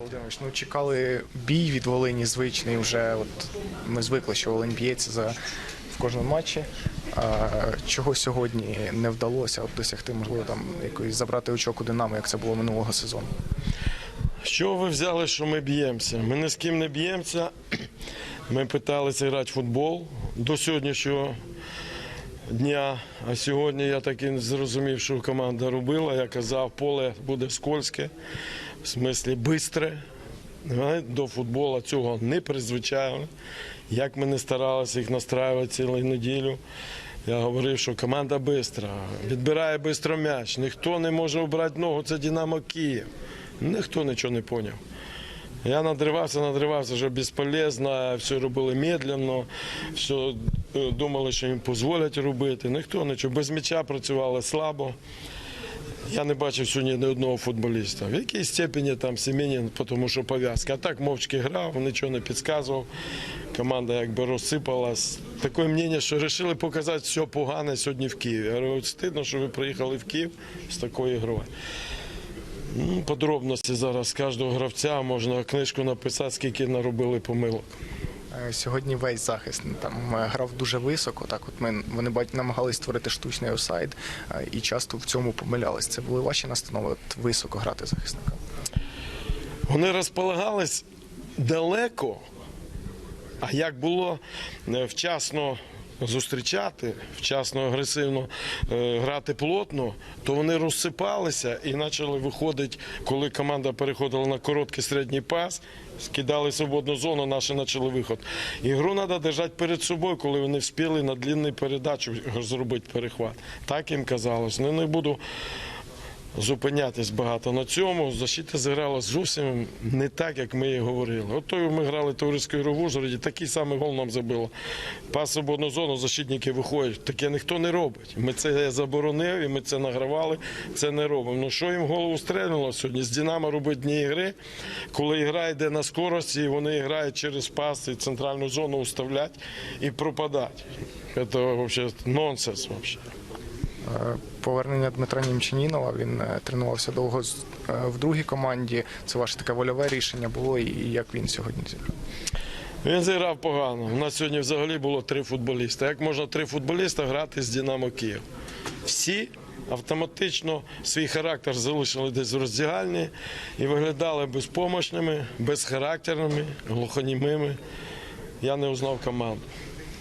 Володимирович, ну чекали бій від Волині звичний вже. От ми звикли, що Волинь б'ється за в кожному матчі. А чого сьогодні не вдалося от досягти, можливо, там якоїсь забрати очок у Динамо, як це було минулого сезону. Що ви взяли, що ми б'ємося? Ми ні з ким не б'ємося. Ми питалися грати в футбол до сьогоднішнього дня. А сьогодні я так і зрозумів, що команда робила. Я казав, поле буде скользке, в смислі бистре. До футболу цього не призвичайно. Як ми не старалися їх настраювати цілу неділю. Я говорив, що команда бистра, відбирає бистро м'яч. Ніхто не може обрати ногу, це Динамо Київ. Ніхто нічого не зрозумів. Я надривався, надривався, що безполезно, все робили медленно, все е, думали, що їм дозволять робити. Ніхто нічого. Без м'яча працювали слабо. Я не бачив сьогодні ні одного футболіста. В якій степені там Семенін, тому що пов'язка. А так мовчки грав, нічого не підказував. Команда якби розсипалась. Таке мнення, що вирішили показати все погане сьогодні в Києві. Я говорю, стидно, що ви приїхали в Київ з такою грою. Ну, Подробності зараз кожного гравця можна книжку написати, скільки наробили помилок. Е, Сьогодні весь захист там е, грав дуже високо. Так, от ми вони бать- намагались створити штучний офсайд е, і часто в цьому помилялись. Це були ваші настанови от, високо грати захисника. Вони розполагались далеко. А як було вчасно зустрічати, вчасно агресивно е, грати плотно, то вони розсипалися і почали виходити, коли команда переходила на короткий середній пас, скидали свободну зону, наші почали виход. Ігру треба держати перед собою, коли вони вспіли на длінну передачу зробити перехват. Так їм казалось. Ну, не буду зупинятись багато на цьому. Защита зіграла зовсім не так, як ми і говорили. От той ми грали товариську ігру в Ужгороді, такий самий гол нам забило. Пас свободну зону, защитники виходять. Таке ніхто не робить. Ми це заборонив і ми це награвали, це не робимо. Ну що їм голову стрельнуло сьогодні? З Динамо робить дні ігри, коли ігра йде на скорості, і вони грають через пас і центральну зону уставлять і пропадать. Це взагалі нонсенс. Вообще. Е, Повернення Дмитра Німчанінова. Він е, тренувався довго е, в другій команді. Це ваше таке вольове рішення було, і як він сьогодні зіграв. Він зіграв погано. У нас сьогодні взагалі було три футболіста. Як можна три футболіста грати з Динамо Київ? Всі автоматично свій характер залишили десь в роздягальні і виглядали безпомощними, безхарактерними, глухонімими. Я не узнав команду.